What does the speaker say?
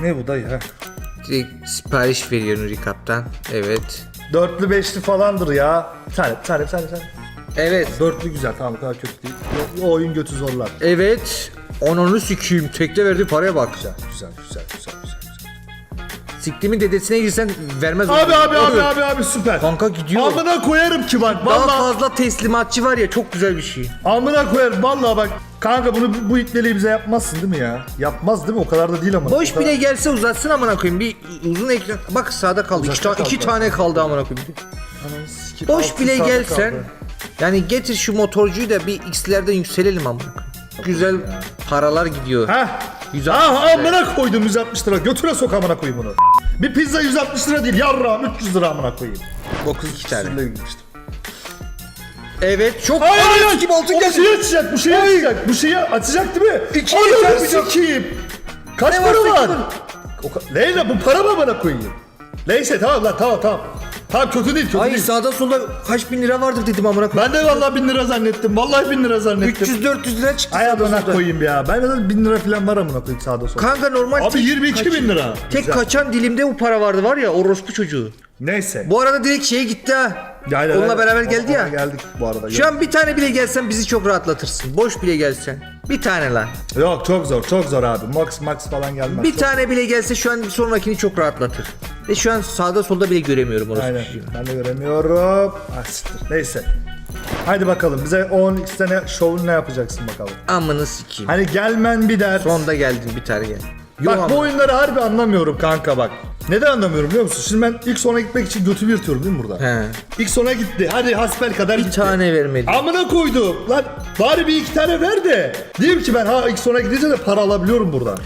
Ne bu dayı ha? Direkt sipariş veriyor Nurikap'tan. Evet. Dörtlü beşli falandır ya. Bir tane, bir tane. Evet. Dörtlü güzel tamam kadar kötü değil. O, o oyun götü zorlar. Evet. Ananı sikeyim. Tekte verdiği paraya bak. Güzel, güzel, güzel, güzel, güzel. Siktimin dedesine girsen vermez. Abi onu. abi abi Oluyor. abi abi süper. Kanka gidiyor. Amına koyarım ki bak Daha vallahi. fazla teslimatçı var ya çok güzel bir şey. Amına koyarım vallahi bak. Kanka bunu bu itleliği bize yapmazsın değil mi ya? Yapmaz değil mi? O kadar da değil ama. Boş kadar- bile gelse uzatsın amına koyayım. Bir uzun ekran. Bak sağda kaldı. İki, Uzakta ta- iki kaldı. tane kaldı amına koyayım. Ananı sikeyim, Boş altı bile gelsen. kaldı. Yani getir şu motorcuyu da bir x'lerden yükselelim amına koyayım. Güzel paralar gidiyor. Heh. 160 Ah lira. amına koydum 160 lira. Götüre sok amına koyayım bunu. Bir pizza 160 lira değil yarrağım 300 lira amına koyayım. 9 iki tane. Sırla gitmiştim. Evet çok Hayır hayır. Sikeyim, altın geldi. şeyi açacak, bu şeyi açacak. Bu şeyi açacak değil mi? İkiye Ananı sikeyim. Kaç para var? O Leyla bu para mı bana koyayım? Neyse tamam lan tamam tamam. Tamam kötü değil kötü Ay değil. sağda solda kaç bin lira vardır dedim amına koyayım. Ben de vallahi 1000 lira zannettim. Vallahi 1000 lira zannettim. 300-400 lira çıktı Ay sağda amına solda. koyayım ya. Ben de 1000 lira falan var amına koyayım sağda solda. Kanka normal Abi tek, 22 bin lira. tek Güzel. kaçan dilimde bu para vardı var ya orospu çocuğu. Neyse. Bu arada direkt şeye gitti ha. Aynen, Onunla aynen. beraber geldi Ona ya. Geldik bu arada. Şu an bir tane bile gelsen bizi çok rahatlatırsın. Boş bile gelsen. Bir tane lan. Yok çok zor çok zor abi. Max Max falan gelmez. Bir Çok- tane bile gelse şu an bir sonrakini çok rahatlatır. Ve şu an sağda solda bile göremiyorum orospu Aynen. Ben de göremiyorum. Ah siktir. Neyse. Haydi bakalım bize 10 tane şovun ne yapacaksın bakalım. Amını sikeyim. Hani gelmen bir dert. Sonda geldin bir tane gel. Yok Bak bu oyunları harbi anlamıyorum kanka bak. Neden anlamıyorum biliyor musun? Şimdi ben ilk sona gitmek için götümü yırtıyorum değil mi burada? He. İlk sona gitti. Hadi hasbel kadar Bir gitti. tane vermedi. Amına koydu. Lan bari bir iki tane ver de. Diyeyim ki ben ha ilk sona gidince de para alabiliyorum buradan.